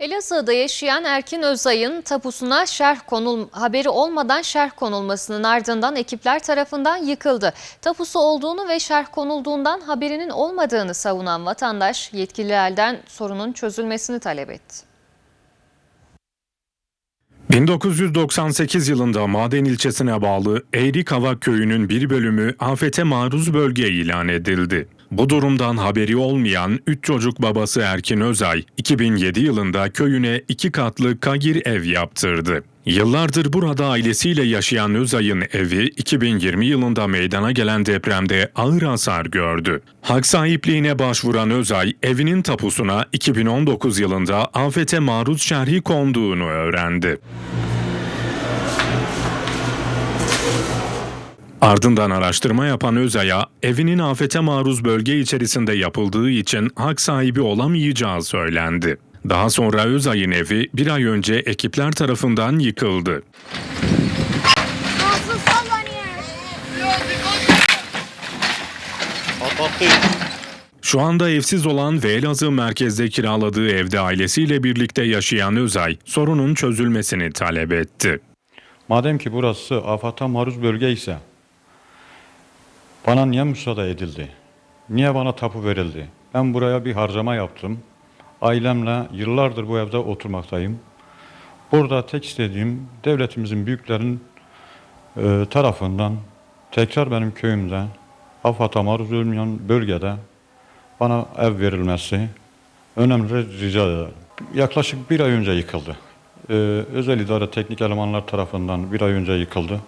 Elazığ'da yaşayan Erkin Özay'ın tapusuna şerh konul haberi olmadan şerh konulmasının ardından ekipler tarafından yıkıldı. Tapusu olduğunu ve şerh konulduğundan haberinin olmadığını savunan vatandaş yetkililerden sorunun çözülmesini talep etti. 1998 yılında Maden ilçesine bağlı Eğrikava köyünün bir bölümü afete maruz bölge ilan edildi. Bu durumdan haberi olmayan 3 çocuk babası Erkin Özay, 2007 yılında köyüne iki katlı kagir ev yaptırdı. Yıllardır burada ailesiyle yaşayan Özay'ın evi 2020 yılında meydana gelen depremde ağır hasar gördü. Hak sahipliğine başvuran Özay, evinin tapusuna 2019 yılında afete maruz şerhi konduğunu öğrendi. Ardından araştırma yapan Özay'a evinin afete maruz bölge içerisinde yapıldığı için hak sahibi olamayacağı söylendi. Daha sonra Özay'ın evi bir ay önce ekipler tarafından yıkıldı. Şu anda evsiz olan ve Elazığ merkezde kiraladığı evde ailesiyle birlikte yaşayan Özay sorunun çözülmesini talep etti. Madem ki burası afata maruz bölge ise bana niye müsaade edildi? Niye bana tapu verildi? Ben buraya bir harcama yaptım. Ailemle yıllardır bu evde oturmaktayım. Burada tek istediğim devletimizin büyüklerin e, tarafından tekrar benim köyümde afata maruz olmayan bölgede bana ev verilmesi önemli rica ederim. Yaklaşık bir ay önce yıkıldı. Ee, özel idare teknik elemanlar tarafından bir ay önce yıkıldı.